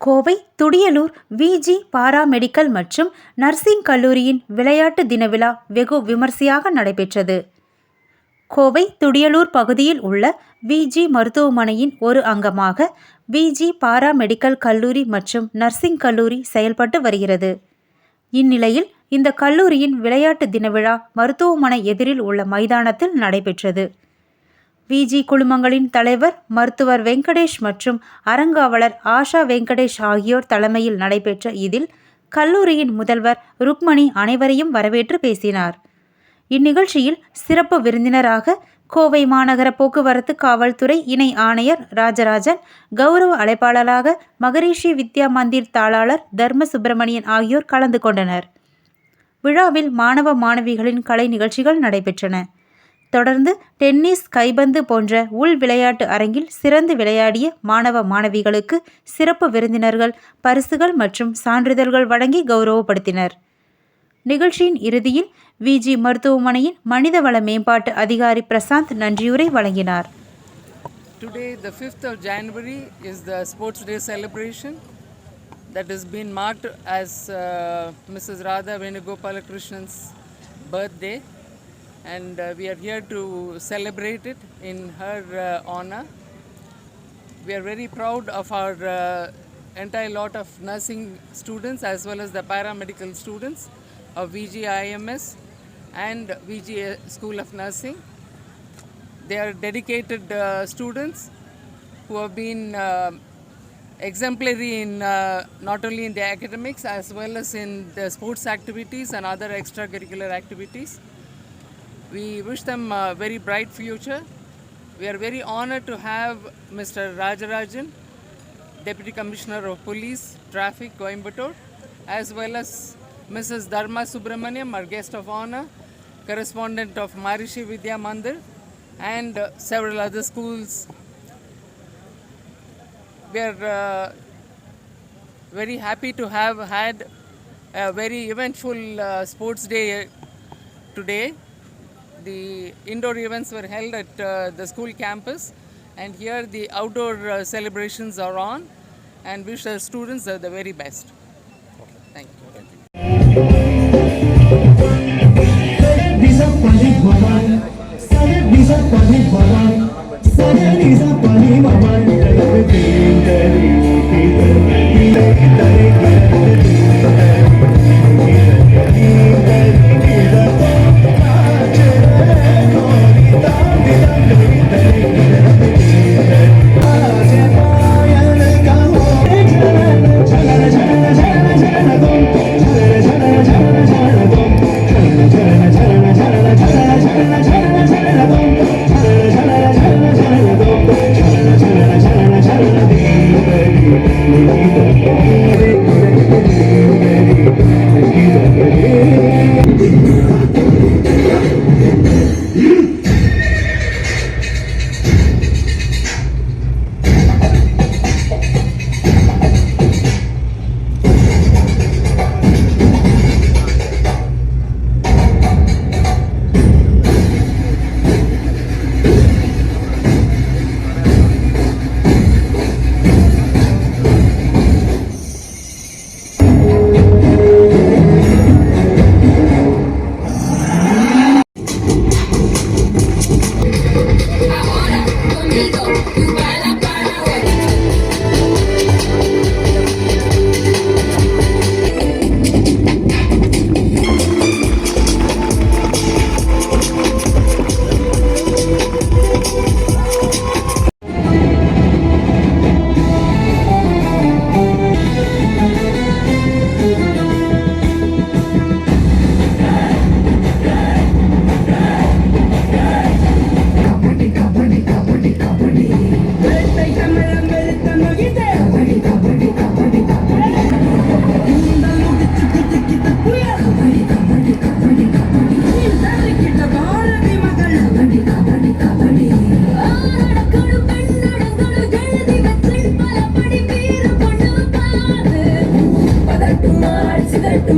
Kovai Thudiyalur Viji paramedical மற்றும் nursing கல்லூரியின் விளையாட்டு தின விழா வெகு விமர்சையாக நடைபெற்றது. கோவை துடியலூர் பகுதியில் உள்ள விஜி மருத்துவமனையின் ஒரு அங்கமாக விஜி பாராமெடிக்கல் கல்லூரி மற்றும் நர்சிங் கல்லூரி செயல்பட்டு வருகிறது. இந்நிலையில் இந்த கல்லூரியின் விளையாட்டு தினவிழா மருத்துவமனை எதிரில் உள்ள மைதானத்தில் நடைபெற்றது. விஜி குழுமங்களின் தலைவர் மருத்துவர் வெங்கடேஷ் மற்றும் அறங்காவலர் ஆஷா வெங்கடேஷ் ஆகியோர் தலைமையில் நடைபெற்ற இதில் கல்லூரியின் முதல்வர் ருக்மணி அனைவரையும் வரவேற்று பேசினார். இந்நிகழ்ச்சியில் சிறப்பு விருந்தினராக கோவை மாநகர போக்குவரத்து காவல்துறை இணை ஆணையர் ராஜராஜன் கௌரவ அழைப்பாளராக மகரிஷி வித்யா மந்திர் தாளாளர் தர்ம சுப்பிரமணியன் ஆகியோர் கலந்து கொண்டனர். விழாவில் மாணவ மாணவிகளின் கலை நிகழ்ச்சிகள் நடைபெற்றன. தொடர்ந்து டென்னிஸ் கைபந்து போன்ற உள் விளையாட்டு அரங்கில் சிறந்து விளையாடிய மாணவ மாணவிகளுக்கு சிறப்பு விருந்தினர்கள் பரிசுகள் மற்றும் சான்றிதழ்கள் வழங்கி கௌரவப்படுத்தினர். நிகழ்ச்சியின் இறுதியில் விஜி மருத்துவமனையின் மனிதவள மேம்பாட்டு அதிகாரி பிரசாந்த் நன்றியுரை வழங்கினார். Today, the 5th of January, is the Sports Day celebration that has been marked as uh, Mrs. Radha Venugopalakrishnan's birthday, and uh, we are here to celebrate it in her uh, honor. We are very proud of our uh, entire lot of nursing students as well as the paramedical students of VGIMS and VG School of Nursing. They are dedicated uh, students who have been uh, exemplary in uh, not only in the academics as well as in the sports activities and other extracurricular activities. We wish them a very bright future. We are very honored to have Mr. Rajarajan, Deputy Commissioner of Police, Traffic, Coimbatore, as well as Mrs. Dharma Subramaniam, our guest of honor, correspondent of Marishi Vidya Mandir, and uh, several other schools. We are uh, very happy to have had a very eventful uh, sports day today. The indoor events were held at uh, the school campus, and here the outdoor uh, celebrations are on. And wish the students uh, the very best. Thank you. Bisa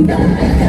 die.